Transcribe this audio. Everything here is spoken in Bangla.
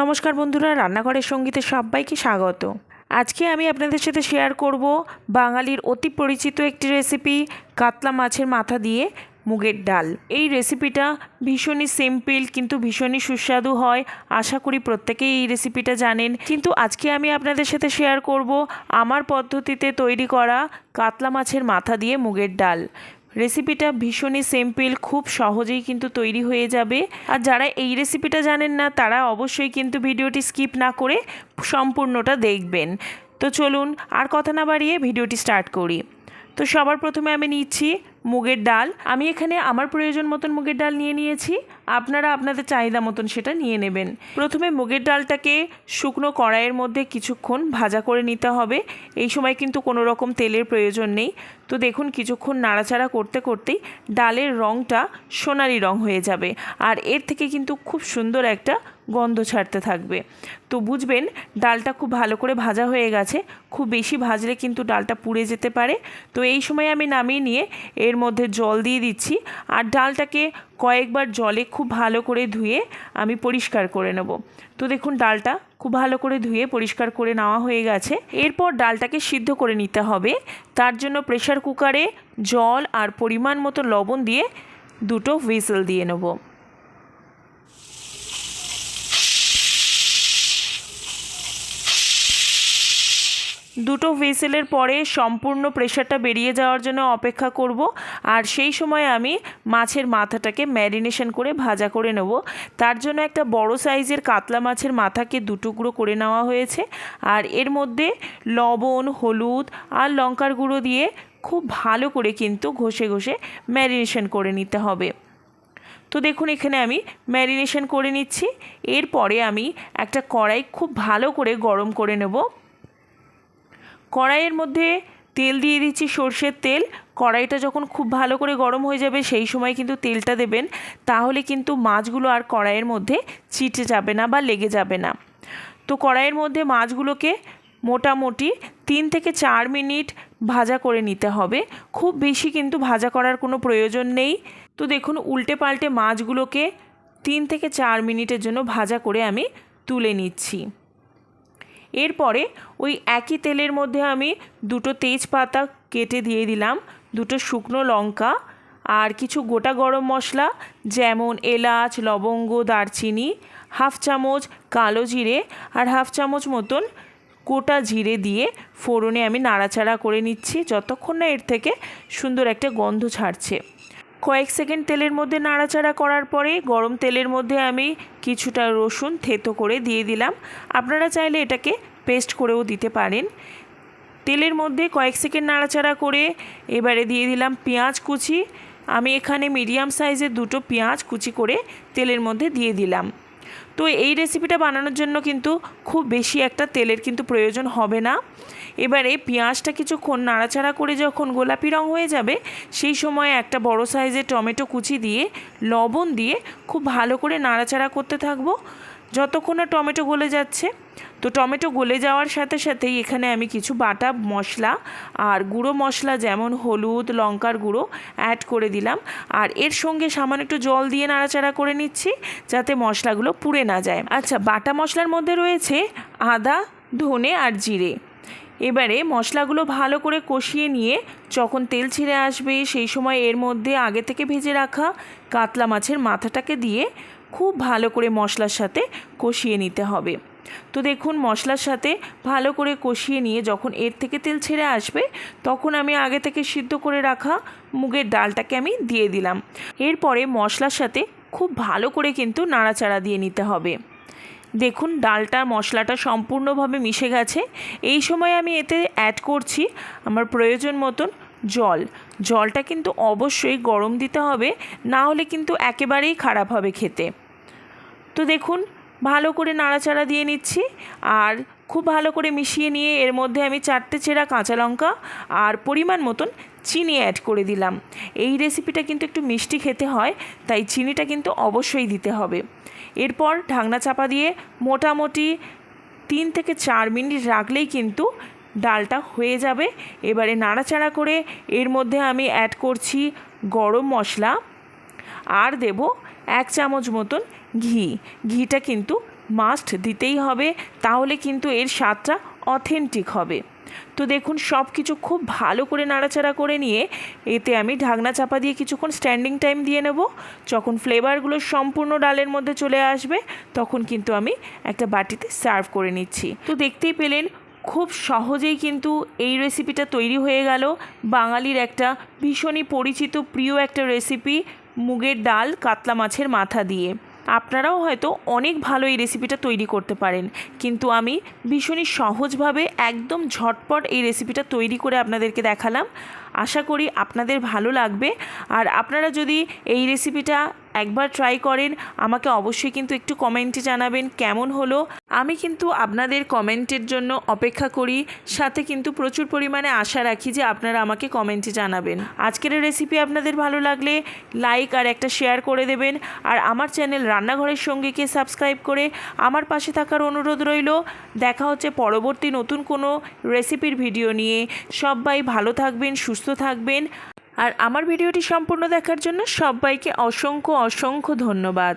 নমস্কার বন্ধুরা, রান্নাঘরের সঙ্গীতে সবাইকে স্বাগত। আজকে আমি আপনাদের সাথে শেয়ার করব বাঙালির অতি পরিচিত একটি রেসিপি কাতলা মাছের মাথা দিয়ে মুগের ডাল। এই রেসিপিটা ভীষণই সিম্পল কিন্তু ভীষণই সুস্বাদু হয়। আশা করি প্রত্যেকেই এই রেসিপিটা জানেন। কিন্তু আজকে আমি আপনাদের সাথে শেয়ার করব আমার পদ্ধতিতে তৈরি করা কাতলা মাছের মাথা দিয়ে মুগের ডাল। রেসিপিটা ভীষণই সিম্পল, খুব সহজেই কিন্তু তৈরি হয়ে যাবে। আর যারা এই রেসিপিটা জানেন না, তারা অবশ্যই কিন্তু ভিডিওটি স্কিপ না করে সম্পূর্ণটা দেখবেন। তো চলুন আর কথা না বাড়িয়ে ভিডিওটি স্টার্ট করি। তো সবার প্রথমে আমি নিচ্ছি মুগের ডাল। আমি এখানে আমার প্রয়োজন মতন মুগের ডাল নিয়ে নিয়েছি। আপনারা আপনাদের চাহিদা মতন সেটা নিয়ে নেবেন। প্রথমে মুগের ডালটাকে শুকনো কড়াইয়ের মধ্যে কিছুক্ষণ ভাজা করে নিতে হবে। এই সময় কিন্তু কোনো রকম তেলের প্রয়োজন নেই। তো দেখুন কিছুক্ষণ নাড়াচাড়া করতে করতেই ডালের রঙটা সোনালি রং হয়ে যাবে। আর এর থেকে কিন্তু খুব সুন্দর একটা গন্ধ ছাড়তে থাকবে। তো বুঝবেন, ডালটা খুব ভালো করে ভাজা হয়ে গেছে। খুব বেশি ভাজলে কিন্তু ডালটা পুড়ে যেতে পারে। তো এই সময় আমি নামিয়ে নিয়ে এর মধ্যে জল দিয়ে দিচ্ছি আর ডালটাকে কয়েকবার জলে খুব ভালো করে ধুয়ে আমি পরিষ্কার করে নেব। তো দেখুন, ডালটা খুব ভালো করে ধুয়ে পরিষ্কার করে নেওয়া হয়ে গেছে। এরপর ডালটাকে সিদ্ধ করে নিতে হবে। তার জন্য প্রেশার কুকারে জল আর পরিমাণ মতো লবণ দিয়ে দুটো হুইসেল দিয়ে নেব। দুটো হুইসেলের পরে সম্পূর্ণ প্রেশারটা বেরিয়ে যাওয়ার জন্য অপেক্ষা করব। আর সেই সময় আমি মাছের মাথাটাকে ম্যারিনেশন করে ভাজা করে নেব। তার জন্য একটা বড় সাইজের কাতলা মাছের মাথাকে দুটুকরো করে নেওয়া হয়েছে। আর এর মধ্যে লবণ, হলুদ আর লঙ্কার গুঁড়ো দিয়ে খুব ভালো করে কিন্তু ঘষে ঘষে ম্যারিনেশন করে নিতে হবে। তো দেখুন, এখানে আমি ম্যারিনেশন করে নিচ্ছি। এরপরে আমি একটা কড়াই খুব ভালো করে গরম করে নেব। কড়াইয়ের মধ্যে তেল দিয়ে দিচ্ছি সর্ষের তেল। কড়াইটা যখন খুব ভালো করে গরম হয়ে যাবে, সেই সময় কিন্তু তেলটা দেবেন। তাহলে কিন্তু মাছগুলো আর কড়াইয়ের মধ্যে চিটে যাবে না বা লেগে যাবে না। তো কড়াইয়ের মধ্যে মাছগুলোকে মোটামুটি তিন থেকে চার মিনিট ভাজা করে নিতে হবে। খুব বেশি কিন্তু ভাজা করার কোনো প্রয়োজন নেই। তো দেখুন উল্টে পাল্টে মাছগুলোকে তিন থেকে চার মিনিটের জন্য ভাজা করে আমি তুলে নিচ্ছি। এরপরে ওই একই তেলের মধ্যে আমি দুটো তেজপাতা কেটে দিয়ে দিলাম, দুটো শুকনো লঙ্কা আর কিছু গোটা গরম মশলা, যেমন এলাচ, লবঙ্গ, দারচিনি, হাফ চামচ কালো জিরে আর হাফ চামচ মতন গোটা জিরে দিয়ে ফোড়নে আমি নাড়াচাড়া করে নিচ্ছি, যতক্ষণ না এর থেকে সুন্দর একটা গন্ধ ছাড়ছে। কয়েক সেকেন্ড তেলের মধ্যে নাড়াচাড়া করার পরে গরম তেলের মধ্যে আমি কিছুটা রসুন থেতো করে দিয়ে দিলাম। আপনারা চাইলে এটাকে পেস্ট করেও দিতে পারেন। তেলের মধ্যে কয়েক সেকেন্ড নাড়াচাড়া করে এবারে দিয়ে দিলাম পেঁয়াজ কুচি। আমি এখানে মিডিয়াম সাইজের দুটো পেঁয়াজ কুচি করে তেলের মধ্যে দিয়ে দিলাম। তো এই রেসিপিটা বানানোর জন্য কিন্তু খুব বেশি একটা তেলের কিন্তু প্রয়োজন হবে না। এবারে পেঁয়াজটা কিছুক্ষণ নাড়াচাড়া করে যখন গোলাপি রং হয়ে যাবে, সেই সময় একটা বড় সাইজের টমেটো কুচি দিয়ে, লবণ দিয়ে খুব ভালো করে নাড়াচাড়া করতে থাকব। যতক্ষণ না টমেটো গলে যাচ্ছে তো টমেটো গলে যাওয়ার সাথে সাথেই এখানে আমি কিছু বাটা মশলা আর গুঁড়ো মশলা যেমন হলুদ, লঙ্কার গুঁড়ো অ্যাড করে দিলাম। আর এর সঙ্গে সামান্য একটু জল দিয়ে নাড়াচাড়া করে নিচ্ছি যাতে মশলাগুলো পুড়ে না যায়। আচ্ছা বাটা মশলার মধ্যে রয়েছে আদা, ধনে আর জিরে। এবারে মশলাগুলো ভালো করে কষিয়ে নিয়ে যখন তেল ছেড়ে আসবে সেই সময় এর মধ্যে আগে থেকে ভেজে রাখা কাতলা মাছের মাথাটাকে দিয়ে খুব ভালো করে মশলার সাথে কষিয়ে নিতে হবে। তো দেখুন, মশলার সাথে ভালো করে কষিয়ে নিয়ে যখন এর থেকে তেল ছেড়ে আসবে, তখন আমি আগে থেকে সিদ্ধ করে রাখা মুগের ডালটাকে আমি দিয়ে দিলাম। এরপরে মশলার সাথে খুব ভালো করে কিন্তু নাড়াচাড়া দিয়ে নিতে হবে। দেখুন, ডালটা, মশলাটা সম্পূর্ণভাবে মিশে গেছে। এই সময় আমি এতে অ্যাড করছি আমার প্রয়োজন মতন জল। জলটা কিন্তু অবশ্যই গরম দিতে হবে, না হলে কিন্তু একেবারেই খারাপ হবে খেতে। তো দেখুন ভালো করে নাড়াচাড়া দিয়ে নিচ্ছি আর খুব ভালো করে মিশিয়ে নিয়ে এর মধ্যে আমি চারটে চেরা কাঁচা লঙ্কা আর পরিমাণ মতন চিনি অ্যাড করে দিলাম। এই রেসিপিটা কিন্তু একটু মিষ্টি খেতে হয়, তাই চিনিটা কিন্তু অবশ্যই দিতে হবে। এরপর ঢাকনা চাপা দিয়ে মোটামুটি তিন থেকে চার মিনিট রাখলেই কিন্তু ডালটা হয়ে যাবে। এবারে নাড়াচাড়া করে এর মধ্যে আমি অ্যাড করছি গরম মশলা। আর দেব এক চামচ মতন ঘি। ঘিটা কিন্তু মাস্ট দিতেই হবে, তাহলে কিন্তু এর স্বাদটা অথেন্টিক হবে। তো দেখুন সব কিছু খুব ভালো করে নাড়াচাড়া করে নিয়ে এতে আমি ঢাকনা চাপা দিয়ে কিছুক্ষণ স্ট্যান্ডিং টাইম দিয়ে নেব। যখন ফ্লেভারগুলো সম্পূর্ণ ডালের মধ্যে চলে আসবে, তখন কিন্তু আমি একটা বাটিতে সার্ভ করে নিচ্ছি। তো দেখতেই পেলেন, খুব সহজেই কিন্তু এই রেসিপিটা তৈরি হয়ে গেল। বাঙালির একটা ভীষণই পরিচিত, প্রিয় একটা রেসিপি মুগের ডাল কাতলা মাছের মাথা দিয়ে। আপনারাও হয়তো অনেক ভালো এই রেসিপিটা তৈরি করতে পারেন। কিন্তু আমি ভীষণই সহজভাবে একদম ঝটপট এই রেসিপিটা তৈরি করে আপনাদেরকে দেখালাম। আশা করি আপনাদের ভালো লাগবে। আর আপনারা যদি এই রেসিপিটা একবার ট্রাই করেন, আমাকে অবশ্যই কিন্তু একটু কমেন্টে জানাবেন কেমন হলো। আমি কিন্তু আপনাদের কমেন্টের জন্য অপেক্ষা করি, সাথে কিন্তু প্রচুর পরিমাণে আশা রাখি যে আপনারা আমাকে কমেন্টে জানাবেন। আজকের রেসিপি আপনাদের ভালো লাগলে লাইক আর একটা শেয়ার করে দেবেন, আর আমার চ্যানেল রান্নাঘরের সঙ্গীকে সাবস্ক্রাইব করে আমার পাশে থাকার অনুরোধ রইল। দেখা হচ্ছে পরবর্তী নতুন কোনো রেসিপির ভিডিও নিয়ে। সবাই ভালো থাকবেন, সুস্থ থাকবেন। আর আমার ভিডিওটি সম্পূর্ণ দেখার জন্য সবাইকে অসংখ্য অসংখ্য ধন্যবাদ।